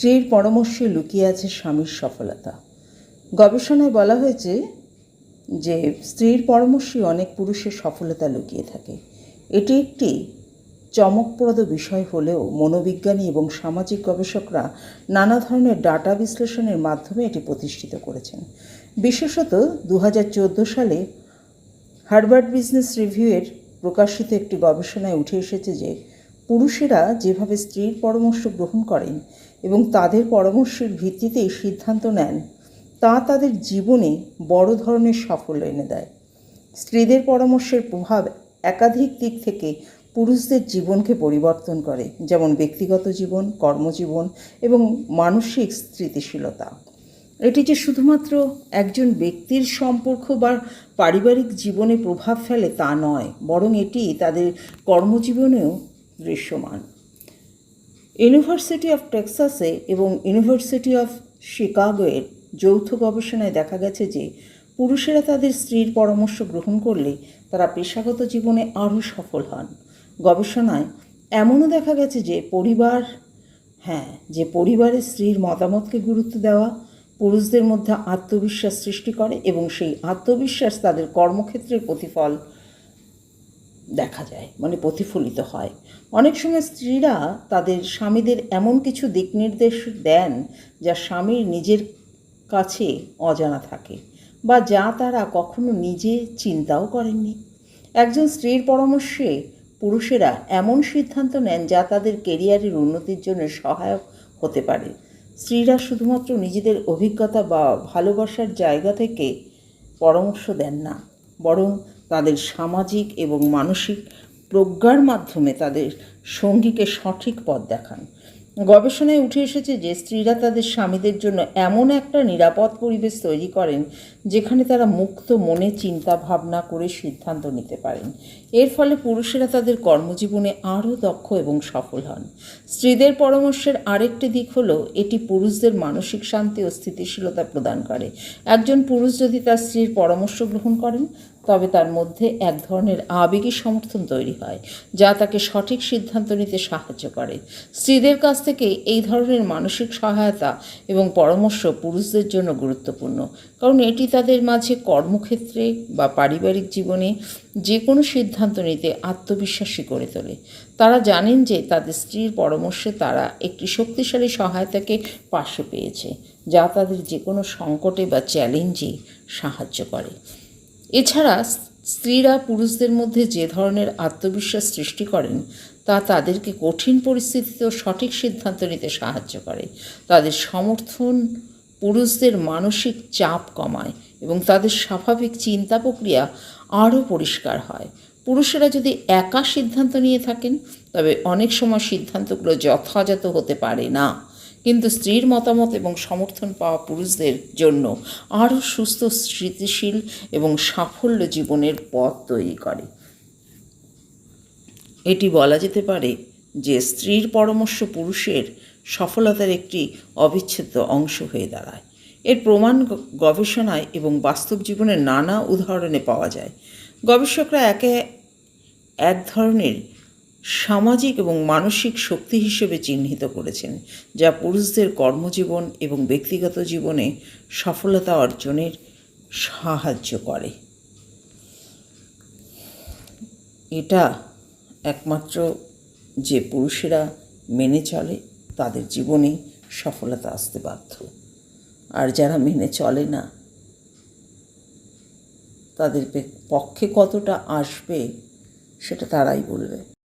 স্ত্রীর পরামর্শে লুকিয়ে আছে স্বামীর সফলতা। গবেষণায় বলা হয়েছে যে, স্ত্রীর পরামর্শে অনেক পুরুষের সফলতা লুকিয়ে থাকে। এটি একটি চমকপ্রদ বিষয় হলেও মনোবিজ্ঞানী এবং সামাজিক গবেষকরা নানা ধরনের ডাটা বিশ্লেষণের মাধ্যমে এটি প্রতিষ্ঠিত করেছেন। বিশেষত দু হাজার চোদ্দ সালে হার্ভার্ড বিজনেস রিভিউয়ের প্রকাশিত একটি গবেষণায় উঠে এসেছে যে পুরুষেরা যেভাবে স্ত্রীর পরামর্শ গ্রহণ করেন এবং তাদের পরামর্শের ভিত্তিতেই সিদ্ধান্ত নেন, তা তাদের জীবনে বড় ধরনের সাফল্য এনে দেয়। স্ত্রীদের পরামর্শের প্রভাব একাধিক দিক থেকে পুরুষদের জীবনকে পরিবর্তন করে, যেমন ব্যক্তিগত জীবন, কর্মজীবন এবং মানসিক স্থিতিশীলতা। এটি যে শুধুমাত্র একজন ব্যক্তির সম্পর্ক বা পারিবারিক জীবনে প্রভাব ফেলে তা নয়, বরং এটি তাদের কর্মজীবনেও দৃশ্যমান। ইউনিভার্সিটি অফ টেক্সাসে এবং ইউনিভার্সিটি অফ শিকাগোয়ের যৌথ গবেষণায় দেখা গেছে যে, পুরুষেরা তাদের স্ত্রীর পরামর্শ গ্রহণ করলে তারা পেশাগত জীবনে আরও সফল হন। গবেষণায় এমনও দেখা গেছে যে, পরিবার হ্যাঁ যে পরিবারের স্ত্রীর মতামতকে গুরুত্ব দেওয়া, পুরুষদের মধ্যে আত্মবিশ্বাস সৃষ্টি করে এবং সেই আত্মবিশ্বাস তাদের কর্মক্ষেত্রের প্রতিফল দেখা যায় মানে প্রতিফলিত হয়। অনেক সময় স্ত্রীরা তাদের স্বামীদের এমন কিছু দিক নির্দেশ দেন যা স্বামীর নিজের কাছে অজানা থাকে বা যা তারা কখনো নিজে চিন্তাও করেননি। একজন স্ত্রীর পরামর্শে পুরুষেরা এমন সিদ্ধান্ত নেন যা তাদের কেরিয়ারের উন্নতির জন্য সহায়ক হতে পারে। স্ত্রীরা শুধুমাত্র নিজেদের অভিজ্ঞতা বা ভালোবাসার জায়গা থেকে পরামর্শ দেন না, বরং তাদের সামাজিক এবং মানসিক প্রজ্ঞার মাধ্যমে তাদের সঙ্গীকে সঠিক পথ দেখান। গবেষণায় উঠে এসেছে যে, স্ত্রীরা তাদের স্বামীদের জন্য এমন একটা নিরাপদ পরিবেশ তৈরি করেন, যেখানে তারা মুক্ত মনে চিন্তা ভাবনা করে সিদ্ধান্ত নিতে পারেন। এর ফলে পুরুষেরা তাদের কর্মজীবনে আরও দক্ষ এবং সফল হন। স্ত্রীদের পরামর্শের আরেকটি দিক হলো, এটি পুরুষদের মানসিক শান্তি ও স্থিতিশীলতা প্রদান করে। একজন পুরুষ যদি তার স্ত্রীর পরামর্শ গ্রহণ করেন তবে তার মধ্যে এক ধরনের আবেগী সমর্থন তৈরি হয়, যা তাকে সঠিক সিদ্ধান্ত নিতে সাহায্য করে। স্ত্রীদের কাছ থেকে এই ধরনের মানসিক সহায়তা এবং পরামর্শ পুরুষদের জন্য গুরুত্বপূর্ণ, কারণ এটি তাদের মাঝে কর্মক্ষেত্রে বা পারিবারিক জীবনে যে কোনো সিদ্ধান্ত নিতে আত্মবিশ্বাসী করে তোলে। তারা জানেন যে তাদের স্ত্রীর পরামর্শে তারা একটি শক্তিশালী সহায়তাকে পাশে পেয়েছে, যা তাদের যে কোনো সংকটে বা চ্যালেঞ্জে সাহায্য করে। এছাড়া স্ত্রীরা পুরুষদের মধ্যে যে ধরনের আত্মবিশ্বাস সৃষ্টি করেন, তা তাদেরকে কঠিন পরিস্থিতিতেও সঠিক সিদ্ধান্ত নিতে সাহায্য করে। তাদের সমর্থন পুরুষদের মানসিক চাপ কমায় এবং তাদের স্বাভাবিক চিন্তা প্রক্রিয়া আরও পরিষ্কার হয়। পুরুষেরা যদি একা সিদ্ধান্ত নিয়ে থাকেন, তবে অনেক সময় সিদ্ধান্তগুলো যথাযথ হতে পারে না। কিন্তু স্ত্রীর মতামত এবং সমর্থন পাওয়া পুরুষদের জন্য আরও সুস্থ, স্মৃতিশীল এবং সাফল্য জীবনের পথ তৈরি করে। এটি বলা যেতে পারে যে স্ত্রীর পরামর্শ পুরুষের সফলতার একটি অবিচ্ছেদ্য অংশ হয়ে দাঁড়ায়। এর প্রমাণ গবেষণায় এবং বাস্তব জীবনের নানা উদাহরণে পাওয়া যায়। গবেষকরা একে এক ধরনের সামাজিক এবং মানসিক শক্তি হিসেবে চিহ্নিত করেছেন, যা পুরুষদের কর্মজীবন এবং ব্যক্তিগত জীবনে সফলতা অর্জনের সাহায্য করে। এটা একমাত্র যে পুরুষেরা মেনে চলে, তাদের জীবনে সফলতা আসতে বাধ্য। আর যারা মেনে চলে না, তাদের পক্ষে কতটা আসবে, সেটা তারাই বলবে।